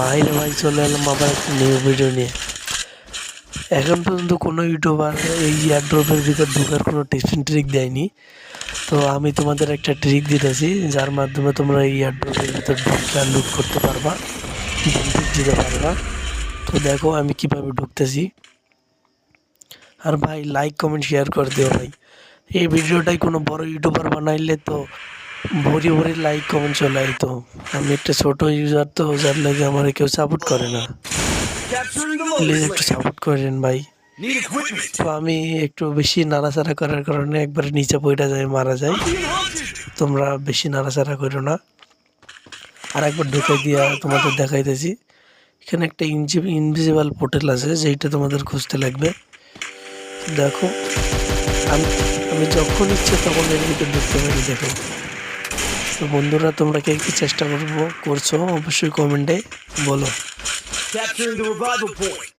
ভাইরে ভাই, চলে এলাম আবার একটা নিউ ভিডিও নিয়ে। এখন পর্যন্ত কোনো ইউটিউবার এই এয়ারড্রপের ভিতর ঢোকার কোনো টিপস ট্রিক দেয়নি। তো আমি তোমাদের একটা ট্রিক দিতেছি, যার মাধ্যমে তোমরা এই এয়ারড্রপের ভিতর ঢুকে লুট করতে পারবা বেনিফিট দিতে পারবা। তো দেখো আমি কীভাবে ঢুকতেছি। আর ভাই লাইক কমেন্ট শেয়ার করে দিও ভাই। এই ভিডিওটাই কোনো বড় ইউটিউবার বানাইলে তো ভরি ভরি লাইক কমেন্ট চলে তো। আমি একটা ছোট ইউজার তো, যার লাগে আমার কেউ সাপোর্ট করে না। প্লিজ একটু. সাপোর্ট করেন ভাই। তো আমি একটু বেশি নাড়াচাড়া করার কারণে একবার নিচে পড়ে যায়, মারা যায়। তোমরা বেশি নাড়াচাড়া করো না। আর একবার ঢুকে দিয়া তোমাদের দেখাইতেছি। এখানে একটা ইনভিজিবল পোর্টাল আছে, যেইটা তোমাদের খুঁজতে লাগবে। দেখো, আমি আমি যখন ইচ্ছে তখন এর ভিতরে ঢুকতে পারি, দেখো। তো বন্ধুরা তোমরা কে কি চেষ্টা করব করছ অবশ্যই কমেন্টে বলো।